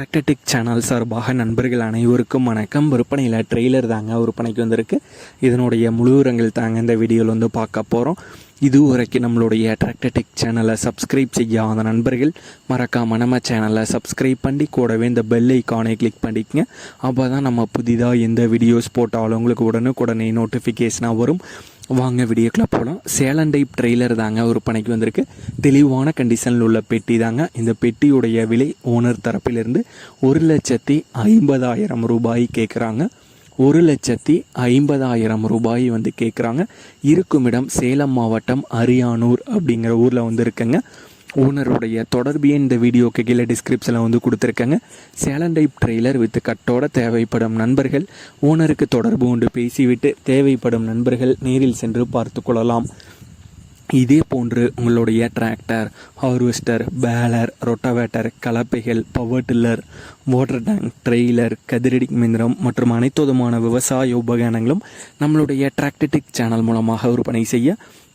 டிராக்டடிக் channel சார்பாக நண்பர்கள் அனைவருக்கும் வணக்கம். விற்பனையில் ட்ரெய்லர் தாங்க விற்பனைக்கு வந்திருக்கு. இதனுடைய முழு விவரங்கள் தாங்க இந்த வீடியோவில் வந்து பார்க்க போகிறோம் இதுவரைக்கும் நம்மளுடைய டிராக்டடிக் சேனலை சப்ஸ்கிரைப் செய்யாத நண்பர்கள் மறக்காம நம்ம சேனலை சப்ஸ்கிரைப் பண்ணி கூடவே இந்த பெல் ஐக்கானை கிளிக் பண்ணிக்கங்க. அப்போ தான் நம்ம புதிதாக எந்த வீடியோஸ் போட்டாலும் உங்களுக்கு உடனுக்குடனே நோட்டிஃபிகேஷனாக வரும். வாங்க வீடியோக்குள்ள போகலாம் சேலம் டைப் ட்ரெய்லர் தாங்க விற்பனைக்கு வந்திருக்கு. தெளிவான கண்டிஷனில் உள்ள பெட்டி தாங்க. இந்த பெட்டியுடைய விலை ஓனர் தரப்பிலிருந்து ஒரு லட்சத்தி ஐம்பதாயிரம் ரூபாய் கேட்குறாங்க ஒரு லட்சத்தி ஐம்பதாயிரம் ரூபாய் வந்து கேட்குறாங்க இருக்கும் இடம் சேலம் மாவட்டம் அரியானூர் அப்படிங்கிற ஊரில் வந்து இருக்குங்க. ஓனருடைய தொடர்பு இந்த வீடியோக்கு கீழே டிஸ்கிரிப்ஷனில் வந்து கொடுத்துருக்கேங்க. சேலன் டைப் ட்ரெய்லர் வித் கட்டோட தேவைப்படும் நண்பர்கள் ஓனருக்கு தொடர்பு கொண்டு பேசிவிட்டு தேவைப்படும் நண்பர்கள் நேரில் சென்று பார்த்து கொள்ளலாம். இதே போன்று உங்களுடைய tractor harvester baler rotavator கலப்பைகள் power tiller water tank trailer கதிரடி மிந்திரம் மற்றும் அனைத்து விதமான விவசாய உபகரணங்களும் நம்மளுடைய டிராக்டடிக் சேனல் மூலமாக விற்பனை செய்ய